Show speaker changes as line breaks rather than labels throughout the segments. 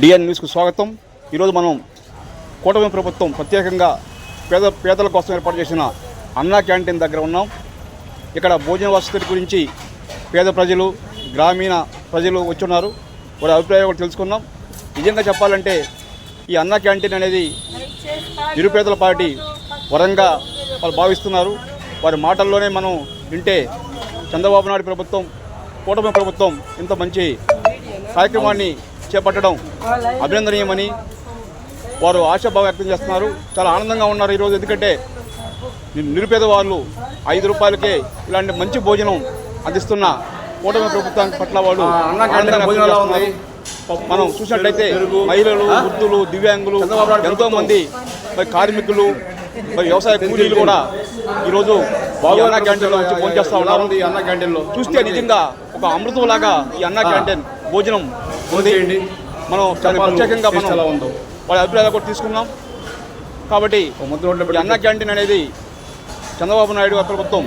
డిఎన్ న్యూస్కు స్వాగతం. ఈరోజు మనం కూటమి ప్రభుత్వం ప్రత్యేకంగా పేద పేదల కోసం ఏర్పాటు చేసిన అన్నా క్యాంటీన్ దగ్గర ఉన్నాం. ఇక్కడ భోజన వసతి గురించి పేద ప్రజలు గ్రామీణ ప్రజలు వచ్చున్నారు. వారి అభిప్రాయం కూడా తెలుసుకున్నాం. నిజంగా చెప్పాలంటే ఈ అన్నా క్యాంటీన్ అనేది నిరుపేదల పార్టీ వరంగా వాళ్ళు భావిస్తున్నారు. వారి మాటల్లోనే మనం వింటే చంద్రబాబు నాయుడు ప్రభుత్వం కూటమి ప్రభుత్వం ఇంత మంచి కార్యక్రమాన్ని చేపట్టడం అభినందనీయమని వారు ఆశాభావం వ్యక్తం చేస్తున్నారు చాలా ఆనందంగా ఉన్నారు ఈరోజు ఎందుకంటే నిరుపేద వాళ్ళు ఐదు రూపాయలకే ఇలాంటి మంచి భోజనం అందిస్తున్న కూటమి ప్రభుత్వం పట్ల వాళ్ళు. మనం చూసినట్లయితే మహిళలు? వృద్ధులు దివ్యాంగులు ఎంతో మంది మరి కార్మికులు మరి వ్యవసాయ కూలీలు కూడా ఈరోజు బాగా అన్న క్యాంటీన్లో వచ్చి భోజనం చేస్తూ ఉన్నారు
అన్న క్యాంటీన్లో
చూస్తే నిజంగా ఒక అమృతం లాగా ఈ అన్న. క్యాంటీన్ భోజనం
చేయండి.
మనం చాలా ప్రత్యేకంగా మనం
ఉందో.
వాళ్ళ అభిప్రాయాలు కూడా తీసుకున్నాం కాబట్టి అన్న క్యాంటీన్ అనేది చంద్రబాబు నాయుడు గారి ప్రభుత్వం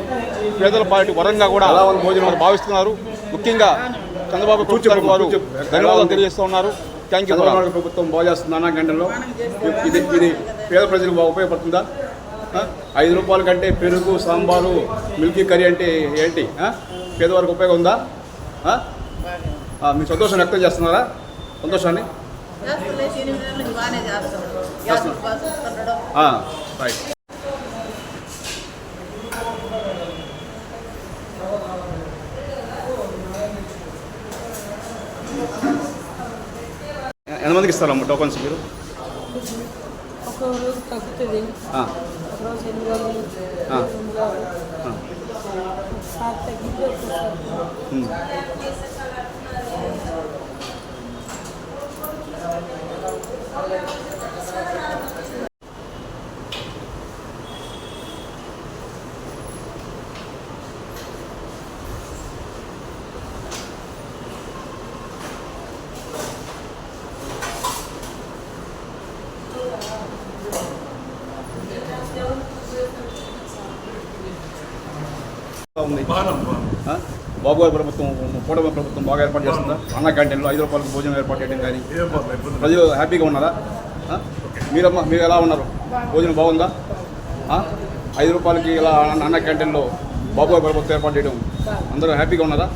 పేదల పార్టీ వరంగా కూడా
భోజనం?
భావిస్తున్నారు. ముఖ్యంగా చంద్రబాబు ప్రభుత్వానికి వారు ధన్యవాదాలు? తెలియజేస్తూ ఉన్నారు. థ్యాంక్ యూ
చంద్రబాబు నాయుడు ప్రభుత్వం బాగా చేస్తుంది అన్న క్యాంటీన్లో. ఇది ఇది పేద ప్రజలకు బాగా ఉపయోగపడుతుందా? ఐదు రూపాయల కంటే పెరుగు సాంబారు మిల్కీ కర్రీ అంటే ఏంటి? పేదవారికి ఉపయోగం ఉందా? మీ సంతోషం వ్యక్తం చేస్తున్నారా? సంతోషాన్ని? రైట్ ఎంతమందికి ఇస్తారమ్మ టోకన్స్ మీరు?
ఒక రోజు తగ్గుతుంది.
ఉంది బాబు గారి ప్రభుత్వం కూటమి ప్రభుత్వం బాగా ఏర్పాటు చేస్తుందా? అన్న క్యాంటీన్లో ఐదు రూపాయలకు భోజనం ఏర్పాటు చేయడం కానీ? ప్రజలు హ్యాపీగా ఉన్నారా? మీరమ్మా మీరు ఎలా ఉన్నారు? భోజనం బాగుందా? ఐదు రూపాయలకి ఇలా అన్న- క్యాంటీన్లో బాబు గారి ప్రభుత్వం ఏర్పాటు చేయడం అందరూ హ్యాపీగా ఉన్నారా?